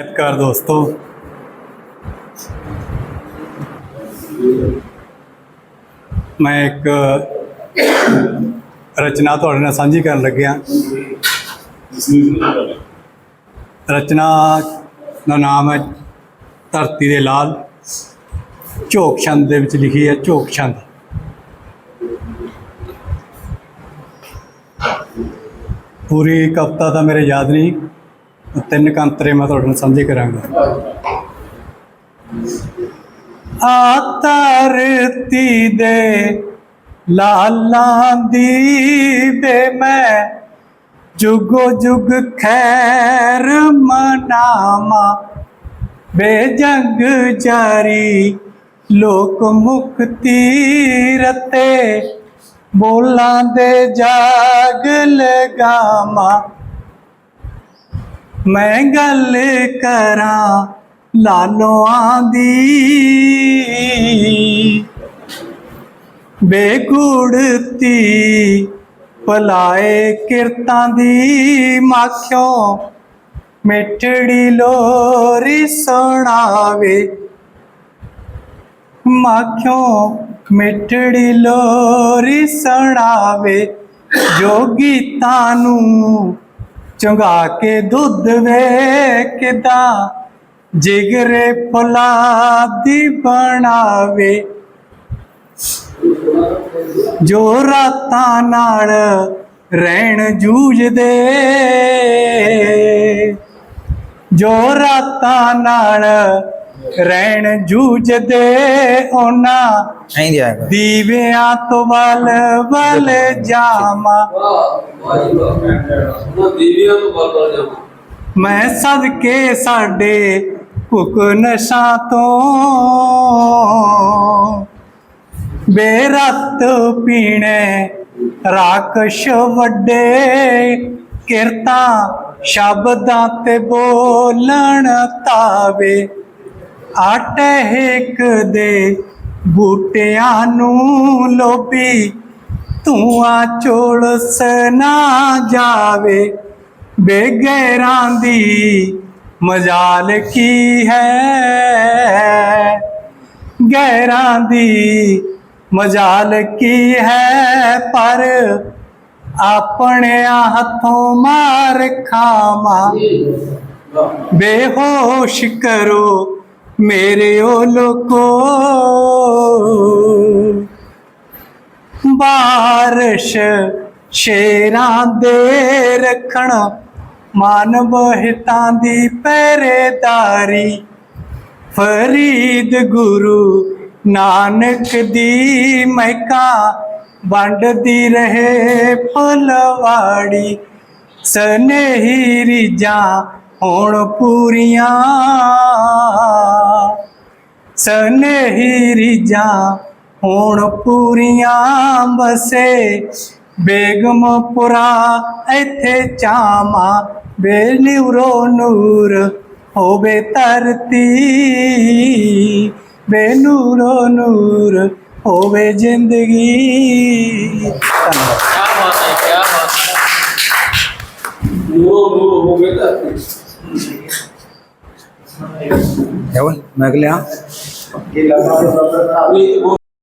ਨਮਸਕਾਰ ਦੋਸਤੋ। ਮੈਂ ਇੱਕ ਰਚਨਾ ਤੁਹਾਡੇ ਨਾਲ ਸਾਂਝੀ ਕਰਨ ਲੱਗਿਆ। ਰਚਨਾ ਦਾ ਨਾਮ ਹੈ ਧਰਤੀ ਦੇ ਲਾਲ। ਝੋਕ ਛੰਦ ਦੇ ਵਿੱਚ ਲਿਖੀ ਹੈ ਝੋਕ ਛੰਦ। ਪੂਰੀ ਕਵਿਤਾ ਤਾਂ ਮੇਰੇ ਯਾਦ ਨਹੀਂ। ਤਿੰਨ ਕੰਤਰੇ ਮੈਂ ਤੁਹਾਡੇ ਨਾਲ ਸਾਂਝੇ ਕਰਾਂਗਾ। ਆ ਧਰਤੀ ਦੇ ਲਾਲਾਂ ਦੀ ਬੇ ਮੈਂ ਜੁਗੋ ਜੁਗ ਖੈਰ ਮਨਾਮਾ ਬੇਜੰਗ ਜਾਰੀ ਲੋਕ ਮੁਕਤੀ ਰਤੇ ਬੋਲਾਂ ਦੇ ਜਾਗ ਲਗਾਮਾ ਮੈਂ ਗੱਲ ਕਰਾਂ ਲਾਲੋਆਂ ਦੀ। ਬੇਗੁੜਤੀ ਪਲਾਏ ਕਿਰਤਾਂ ਦੀ ਮਾਖਿਓ, ਮਿੱਠੜੀ ਲੋਰੀ ਸੁਣਾਵੇ। ਮਾਖਿਓ, ਮਿੱਠੜੀ ਲੋਰੀ ਸੁਣਾਵੇ। ਜੋ ਗੀਤਾਂ ਨੂੰ ਚੁੰਗਾ ਕੇ ਦੁੱਧ ਵੇ ਕਿਦਾਂ ਜਿਗਰੇ ਫੁਲਾਦੀ ਬਣਾਵੇ। ਜੋ ਰਾਤਾਂ ਨਾਲ ਰਹਿਣ ਜੂਝਦੇ, ਜੋ ਰਾਤਾਂ ਨਾਲ ਰਹਿਣ ਜੂਝਦੇ ਉਹਨਾਂ ਦੀਵਿਆਂ ਤੋਂ ਵੱਲ ਵੱਲ ਜਾਵਾਂ। ਮੈਂ ਸਦਕੇ ਸਾਡੇ ਭੁੱਖ ਨਸ਼ਾ ਤੋਂ ਬੇਰਤ ਪੀਣੇ ਰਾਕਸ਼ ਵੱਡੇ ਕਿਰਤਾ ਸ਼ਬਦਾਂ ਤੇ ਬੋਲਣ ਤਾਵੇ। ਆਟੇ ਹਿੱਕ ਦੇ ਬੂਟਿਆਂ ਨੂੰ ਲੋਭੀ। ਧੂਆਂ ਚੋਲਸ ਨਾ ਜਾਵੇ ਬੇਗੈਰਾਂ ਦੀ ਮਜਾਲ ਕੀ ਹੈ? ਗੈਰਾਂ ਦੀ ਮਜਾਲ ਕੀ ਹੈ? ਪਰ ਆਪਣੇ ਹੱਥੋਂ ਮਾਰ ਖਾਵਾਂ। ਬੇਹੋਸ਼ ਕਰੋ ਮੇਰੇ ਓ ਲੋਕੋ। ਬਾਰਿਸ਼ ਸ਼ੇਰਾਂ ਦੇ ਰੱਖਣ, ਮਾਨਵ ਹਿੱਤਾਂ ਦੀ ਪਹਿਰੇਦਾਰੀ। ਫਰੀਦ ਗੁਰੂ ਨਾਨਕ ਦੀ ਮਹਿਕਾ, ਵੰਡਦੀ ਰਹੇ ਫੁਲਵਾੜੀ ਸਨੇਹੀ ਰੀਜਾਂ ਹੁਣ ਪੂਰੀਆਂ। ਸਨੇਹੀ ਰੀਜਾਂ ਹੁਣ ਪੂਰੀਆਂ। ਬਸੇ ਬੇਗਮਪੁਰਾ ਇੱਥੇ ਚਾਮਾ ਬੇਨੁਰੋ ਨੂਰ ਹੋਵੇ ਧਰਤੀ। ਬੇਨੁਰੋ ਨੂਰ ਹੋਵੇ ਜ਼ਿੰਦਗੀ। ਧੰਨਵਾਦ। ਕੀ ਬਾਤ ਹੈ ਕੀ ਬਾਤ ਹੈ। ਨੂਰੋ ਨੂਰੋ ਹੋ ਗਏ ਤਾਂ ਹੈ ਓਏ ਮੈਂ